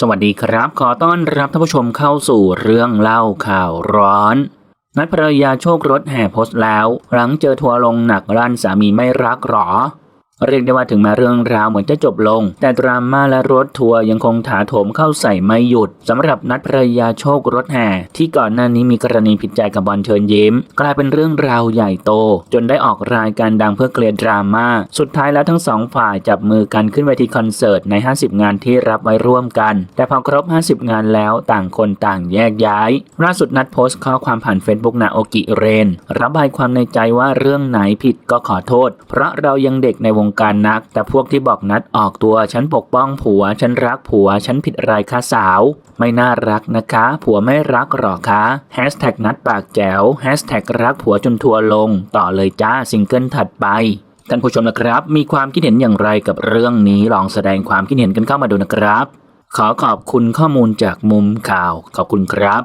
สวัสดีครับ ขอต้อนรับท่านผู้ชมเข้าสู่เรื่องเล่าข่าวร้อน นัดภรรยาโชครถแห่โพสต์แล้ว หลังเจอทัวร์ลงหนักรั่นสามีไม่รักหรอ เรียกได้ว่าถึงแม้เรื่องราวเหมือนจะจบลง แต่ดราม่าและรถทัวร์ยังคงถาโถมเข้าใส่ไม่หยุดสำหรับนัดภรรยาโชครถแห่ที่ก่อนหน้านี้มีกรณีผิดใจกับบอลเชิญยิ้ม กลายเป็นเรื่องราวใหญ่โต จนได้ออกรายการดังเพื่อเคลียร์ดราม่าสุดท้ายแล้วทั้งสองฝ่ายจับมือกันขึ้นเวทีคอนเสิร์ตใน 50 งานที่รับไว้ร่วมกัน แต่พอครบ 50 งานแล้วต่างคนต่างแยกย้ายล่าสุดนัดโพสต์ข้อความผ่านเฟซบุ๊กนาโอกิเรนระบายความในใจว่าเรื่องไหนผิดก็ขอโทษ เพราะเรายังเด็กในวงการนัก แต่พวกที่บอกนัดออกตัว ฉันปกป้องผัว ฉันรักผัว ฉันผิดอะไรคะสาว ไม่น่ารักนะคะ ผัวไม่รักหรอคะแฮชแท็กนัดปากแจ๋วแฮชแท็กรักผัวจนทัวลง ต่อเลยจ้าซิงเกิลถัดไปท่านผู้ชมนะครับ มีความคิดเห็นอย่างไรกับเรื่องนี้ลองแสดงความคิดเห็นกันเข้ามาดูนะครับ ขอขอบคุณข้อมูลจากมุมข่าว ขอบคุณครับ